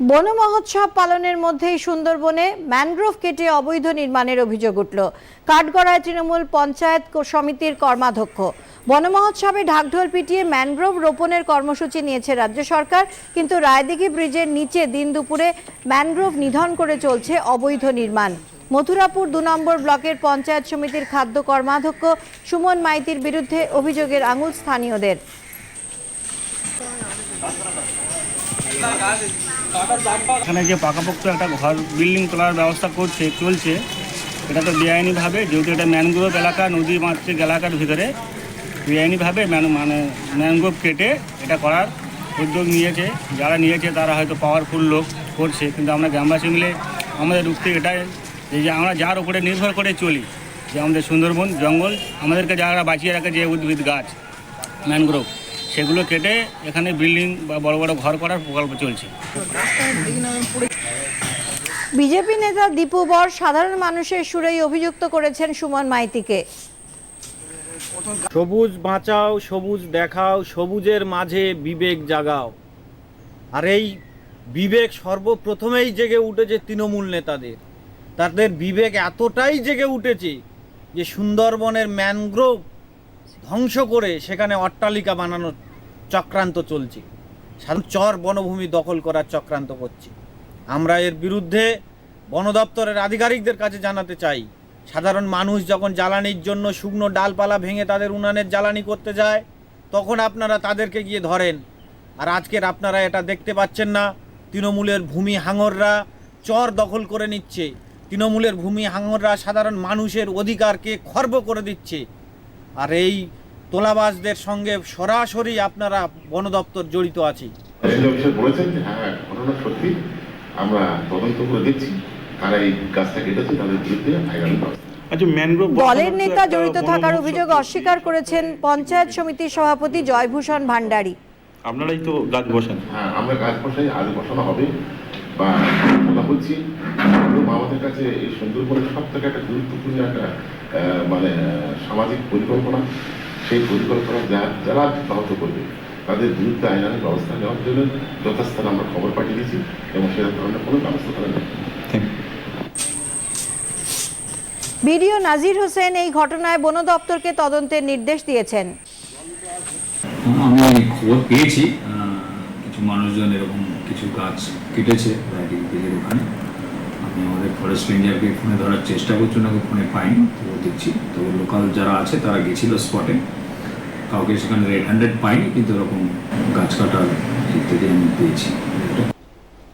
বন মহোৎসব পালনের মধ্যেই সুন্দরবনে ম্যানগ্রোভ কেটে অবৈধ নির্মাণের অভিযোগ উঠল। কাঠগড়ায় তৃণমূল পঞ্চায়েত সমিতির কর্মাধ্যক্ষ। বন মহোৎসবে ঢাকঢোল পিটিয়ে ম্যানগ্রোভ রোপণের কর্মসূচি নিয়েছে রাজ্য সরকার, কিন্তু রায়দিঘি ব্রিজের নিচে দিন দুপুরে ম্যানগ্রোভ নিধন করে চলছে অবৈধ নির্মাণ। মথুরাপুর দু নম্বর ব্লকের পঞ্চায়েত সমিতির খাদ্য কর্মাধ্যক্ষ সুমন মাইতির বিরুদ্ধে অভিযোগের আঙুল স্থানীয়দের। এখানে যে পাকাপোক্ত একটা ঘর বিল্ডিং তোলার ব্যবস্থা করছে, চলছে, এটা তো বেআইনিভাবে, যেহেতু এটা ম্যানগ্রোভ এলাকা নদী মাতৃক এলাকার ভিতরে, বেআইনিভাবে ম্যান মানে ম্যানগ্রোভ কেটে এটা করার উদ্যোগ নিয়েছে। যারা নিয়েছে, তারা হয়তো পাওয়ারফুল লোক করছে, কিন্তু আমরা গ্রামবাসী মিলে আমাদের রুখতে এটাই যে আমরা যার উপরে নির্ভর করে চলি, যে আমাদের সুন্দরবন জঙ্গল, আমাদেরকে যারা বাঁচিয়ে রাখে যে উদ্ভিদ গাছ, ম্যানগ্রোভ। সেগুলো কেটে এখানে বিল্ডিং বা বড় বড় ঘর করার প্রকল্প চলছে। বিজেপি নেতা দীপু বর সাধারণ মানুষের সুরেই অভিযুক্ত করেছেন সুমন মাইতিকে। সবুজ বাঁচাও সবুজ দেখাও সবুজের মাঝে বিবেক জাগাও। আর এই বিবেক সর্বপ্রথমেই জেগে উঠেছে তৃণমূল নেতাদের। তাদের বিবেক এতটাই জেগে উঠেছে যে সুন্দরবনের ম্যানগ্রোভ ধ্বংস করে সেখানে অট্টালিকা বানানোর চক্রান্ত চলছে। সাধারণ চর বনভূমি দখল করার চক্রান্ত করছে। আমরা এর বিরুদ্ধে বন দপ্তরের আধিকারিকদের কাছে জানাতে চাই। সাধারণ মানুষ যখন জ্বালানির জন্য শুকনো ডালপালা ভেঙে তাদের উনানের জ্বালানি করতে যায়, তখন আপনারা তাদেরকে গিয়ে ধরেন। আর আজকের আপনারা এটা দেখতে পাচ্ছেন না। তৃণমূলের ভূমি হাঙররা চর দখল করে নিচ্ছে। তৃণমূলের ভূমি হাঙররা সাধারণ মানুষের অধিকারকে খর্ব করে দিচ্ছে। আর এই তোলাবাজদের সঙ্গে সরাসরি আপনারা বন দপ্তর জড়িত আছে। বলেছেন যে হ্যাঁ ঘটনা সত্যি আমরা তদন্ত করে দেখছি কারা এই গাছটা কেটেছে তাদের বিরুদ্ধে আইনানুগ ব্যবস্থা। আচ্ছা দলের নেতা জড়িত থাকার অভিযোগ অস্বীকার করেছেন পঞ্চায়েত সমিতির সভাপতি জয়ভূষণ ভান্ডারী আপনারাই তো গাছ বসান। হ্যাঁ আমরা গাছ বসাই আজ বসানো হবে। বা কথা বলছি আমাদের কাছে এই সুন্দরবনের সব থেকে একটা গুরুত্বপূর্ণ একটা আহ, মানে সামাজিক পরিকল্পনা। সেই পরিকল্পনা যা- যারা ব্যাহত করবে তাদের বিরুদ্ধে আইনানুগ ব্যবস্থা নেওয়ার জন্য যথাস্থানে আমরা খবর পাঠিয়ে দিয়েছি এবং সে ধরনের কোনো ব্যবস্থা তারা নেই। বিডিও নাজির হোসেন এই ঘটনায় বন দপ্তরকে তদন্তের নির্দেশ দিয়েছেন। আমি খবর পেয়েছি মানুষজন এরকম কিছু গাছ কেটেছে ব্রিজের ওখানে। আমি আমাদের ফরেস্ট রেঞ্জারকে ফোনে ধরার চেষ্টা করছি ওনাকে ফোনে পাইনি, তো দেখছি। তো লোকাল যারা আছে, তারা গেছিল স্পটে কাউকে সেখানে রেড হ্যান্ডেড পাইনি, কিন্তু ওরকম গাছ কাটার ইত্যাদি আমি পেয়েছি।